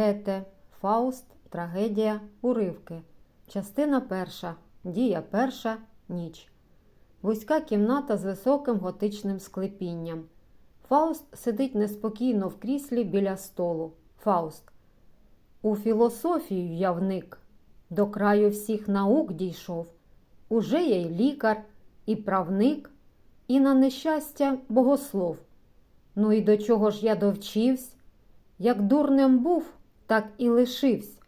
Гете, Фауст, Трагедія, Уривки. Частина перша. Дія перша. Ніч. Вузька кімната з високим готичним склепінням. Фауст сидить неспокійно в кріслі біля столу. Фауст. У філософію я вник. До краю всіх наук дійшов. Уже я й лікар, і правник, і на нещастя богослов. Ну і до чого ж я довчивсь? Як дурним був, так і лишивсь.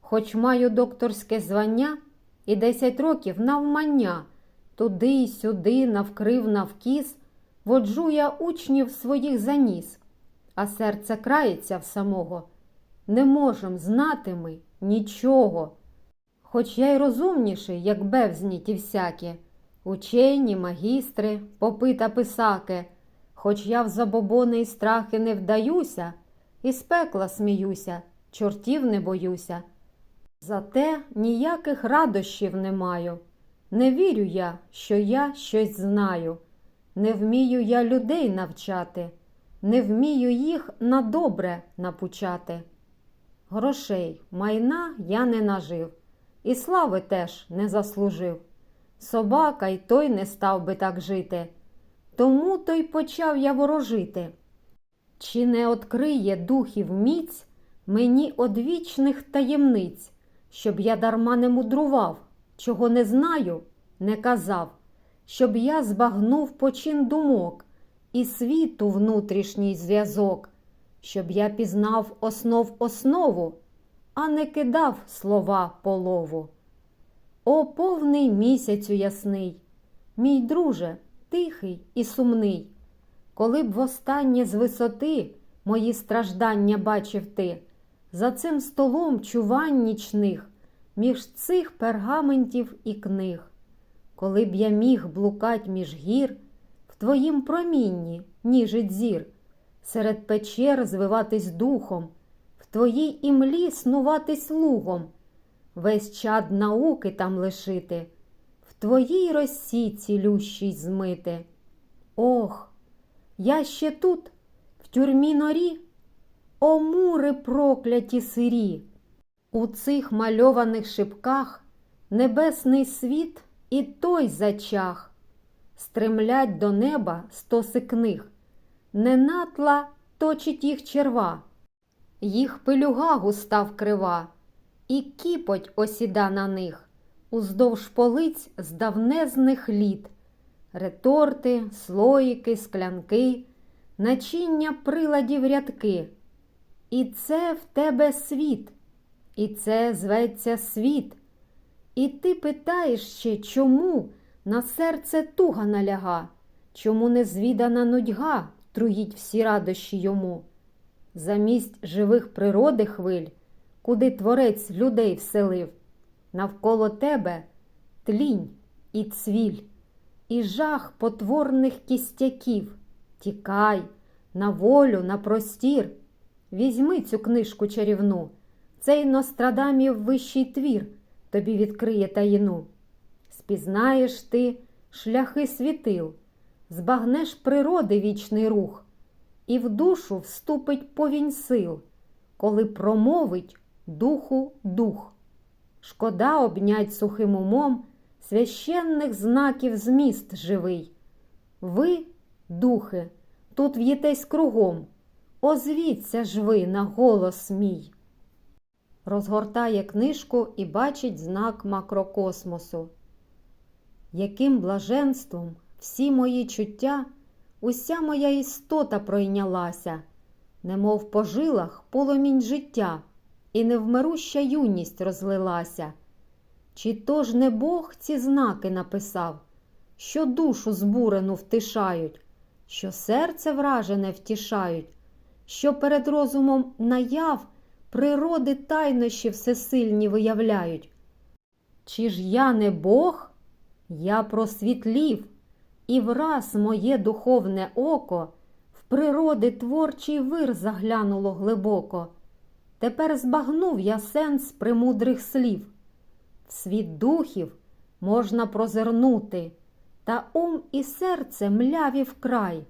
Хоч маю докторське звання і десять років навмання, туди й сюди навкрив навкіс, воджу я учнів своїх заніс, а серце крається в самого. Не можем знати ми нічого. Хоч я й розумніший, як бевзні ті всякі, учені, магістри, попи та писаки, хоч я в забобони й страхи не вдаюся, і з пекла сміюся, чортів не боюся. Зате ніяких радощів не маю. Не вірю я, що я щось знаю. Не вмію я людей навчати, не вмію їх на добре напучати. Грошей, майна я не нажив, і слави теж не заслужив. Собака й той не став би так жити, тому то й почав я ворожити. Чи не откриє духів міць мені одвічних таємниць, щоб я дарма не мудрував, чого не знаю, не казав, щоб я збагнув почин думок і світу внутрішній зв'язок, щоб я пізнав основ основу, а не кидав слова полову. О, повний місяцю ясний, мій друже, тихий і сумний, коли б востаннє з висоти мої страждання бачив ти, за цим столом чувань нічних, між цих пергаментів і книг, коли б я міг блукать між гір, в твоїм промінні ніжить зір, серед печер звиватись духом, в твоїй імлі снуватись лугом, весь чад науки там лишити, в твоїй росі цілющій змити. Ох, я ще тут, в тюрмі норі, о мури прокляті сирі. У цих мальованих шипках небесний світ і той зачах. Стремлять до неба стоси книг, не натла точить їх черва, їх пилюга густа вкрива, і кіпоть осіда на них, уздовж полиць з давнезних літ, реторти, слоїки, склянки, начиння приладів рядки. І це в тебе світ, і це зветься світ. І ти питаєш ще, чому на серце туга наляга, чому незвідана нудьга труїть всі радощі йому? Замість живих природи хвиль, куди творець людей вселив, навколо тебе тлінь і цвіль, і жах потворних кістяків. Тікай на волю, на простір. Візьми цю книжку чарівну, цей Нострадамів вищий твір тобі відкриє таїну. Спізнаєш ти шляхи світил, збагнеш природи вічний рух, і в душу вступить повінь сил, коли промовить духу дух. Шкода обнять сухим умом священних знаків зміст живий. Ви, духи, тут в'єтесь кругом. Озвіться ж ви на голос мій. Розгортає книжку і бачить знак макрокосмосу. Яким блаженством всі мої чуття, уся моя істота пройнялася, немов по жилах поломінь життя, і невмируща юність розлилася. Чи то ж не Бог ці знаки написав, що душу збурену втишають, що серце вражене втішають, що перед розумом наяв природи тайнощі всесильні виявляють. Чи ж я не Бог? Я просвітлів, і враз моє духовне око в природи творчий вир заглянуло глибоко. Тепер збагнув я сенс премудрих слів. В світ духів можна прозирнути, та ум і серце мляві вкрай.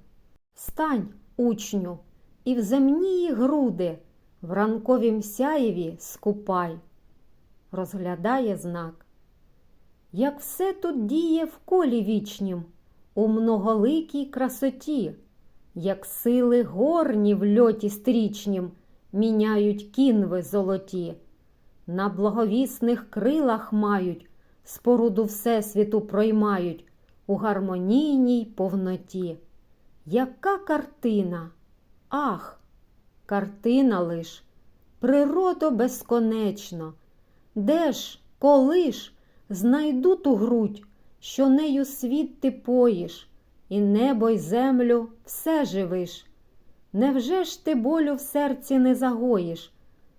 Встань, учню, і в земнії груди в ранковім сяєві скупай, розглядає знак. Як все тут діє в колі вічнім, у многоликій красоті, як сили горні в льоті стрічнім міняють кінви золоті, на благовісних крилах мають, споруду Всесвіту проймають у гармонійній повноті. Яка картина? Ах, картина лиш, природу безконечно, де ж, коли ж знайду ту грудь, що нею світ ти поїш, і небо й землю все живиш. Невже ж ти болю в серці не загоїш,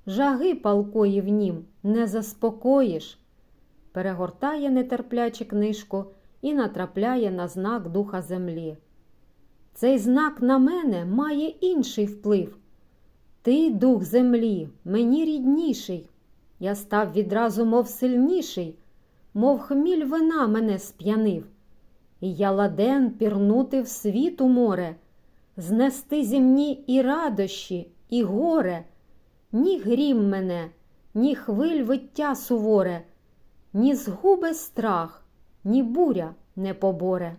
жаги палкої в нім не заспокоїш? Перегортає нетерпляче книжку і натрапляє на знак духа землі. Цей знак на мене має інший вплив. Ти, дух землі, мені рідніший. Я став відразу, мов сильніший, мов хміль вина мене сп'янив. І я ладен пірнути в світ у море, знести зімні і радощі, і горе, ні грім мене, ні хвиль виття суворе, ні згубе страх, ні буря не поборе.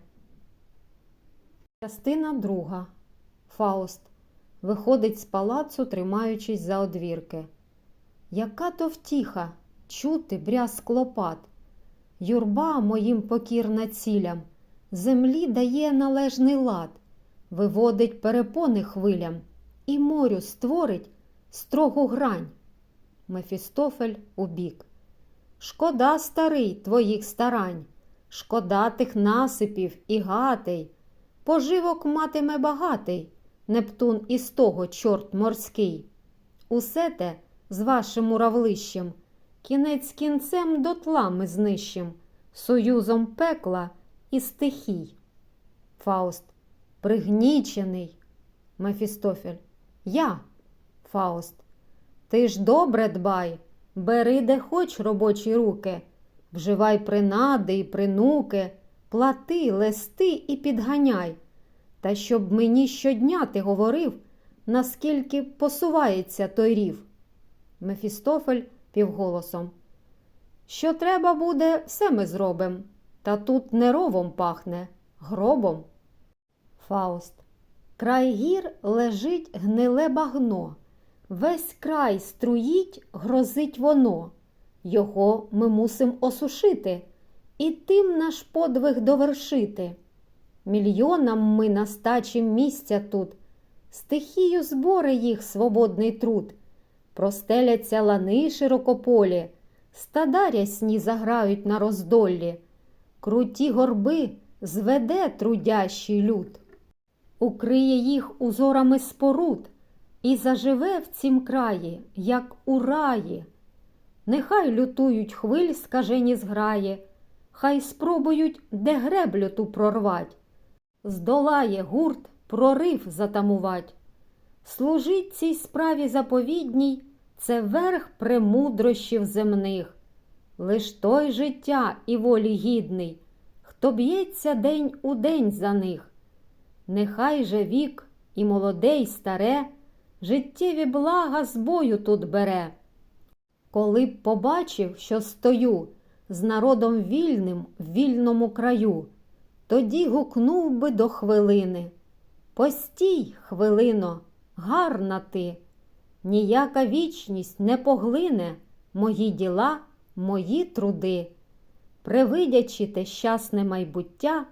Частина друга. Фауст виходить з палацу, тримаючись за одвірки. Яка то втіха чути брязк лопат. Юрба моїм покірна цілям, землі дає належний лад, виводить перепони хвилям і морю створить строгу грань. Мефістофель убік. Шкода, старий, твоїх старань, шкода тих насипів і гатей. Поживок матиме багатий, Нептун із того чорт морський. Усе те з вашим уравлищем, кінець кінцем дотла ми знищим, союзом пекла і стихій. Фауст, пригнічений. Мефістофель. Я, Фауст. Ти ж добре дбай, бери де хоч робочі руки, вживай принади і принуки, плати, листи і підганяй. Та щоб мені щодня ти говорив, наскільки посувається той рів. Мефістофель півголосом. Що треба буде, все ми зробим. Та тут не ровом пахне, гробом. Фауст. Край гір лежить гниле багно. Весь край струїть, грозить воно. Його ми мусим осушити, і тим наш подвиг довершити. Мільйонам ми настачим місця тут, стихію збори їх свободний труд, простеляться лани широкополі, стада рясні заграють на роздоллі, круті горби зведе трудящий люд, укриє їх узорами споруд і заживе в цім краї, як у раї. Нехай лютують хвиль скажені зграї, хай спробують де греблю ту прорвать здолає гурт, прорив затамувать. Служить цій справі заповідній це верх премудрощів земних, лиш той життя і волі гідний, хто б'ється день у день за них. Нехай же вік і молоде, й старе, життєві блага з бою тут бере. Коли б побачив, що стою з народом вільним в вільному краю, тоді гукнув би до хвилини. Постій, хвилино, гарна ти, ніяка вічність не поглине мої діла, мої труди. Привидячи те щасне майбуття,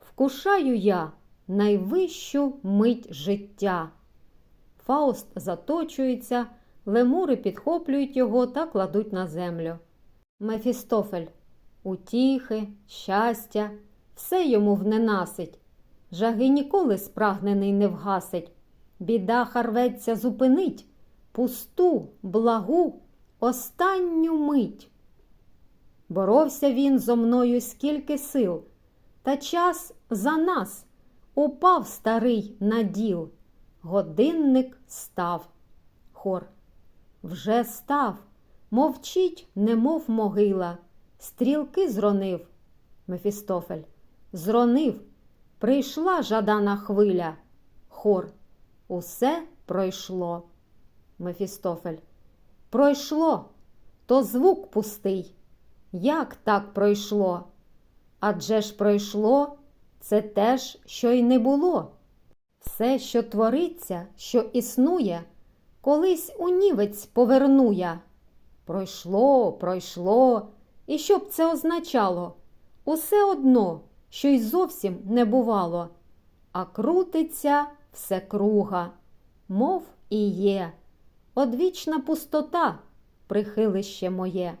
вкушаю я найвищу мить життя. Фауст заточується, лемури підхоплюють його та кладуть на землю. Мефістофель утіхи, щастя все йому вненасить. Жаги ніколи спрагнений не вгасить. Біда харветься зупинить пусту, благу, останню мить. Боровся він зо мною скільки сил, та час за нас упав старий наділ. Годинник став. Хор. Вже став, мовчить, немов могила, стрілки зронив. Мефістофель зронив, прийшла жадана хвиля. Хор, усе пройшло. Мефістофель. Пройшло, то звук пустий. Як так пройшло? Адже ж пройшло, це теж, що й не було. Все, що твориться, що існує, колись у нівець поверну я. Пройшло, пройшло, і що б це означало? Усе одно, що й зовсім не бувало, а крутиться все круга, мов і є, одвічна пустота, прихилище моє.